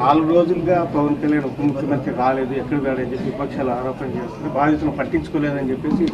నాలుగు రోజులుగా పవన్ కళ్యాణ్ ఉప ముఖ్యమంత్రి రాలేదు ఎక్కడ వెళ్ళని చెప్పి విపక్షాలు ఆరోపణ చేస్తుంది బాధితులు పట్టించుకోలేదని చెప్పేసి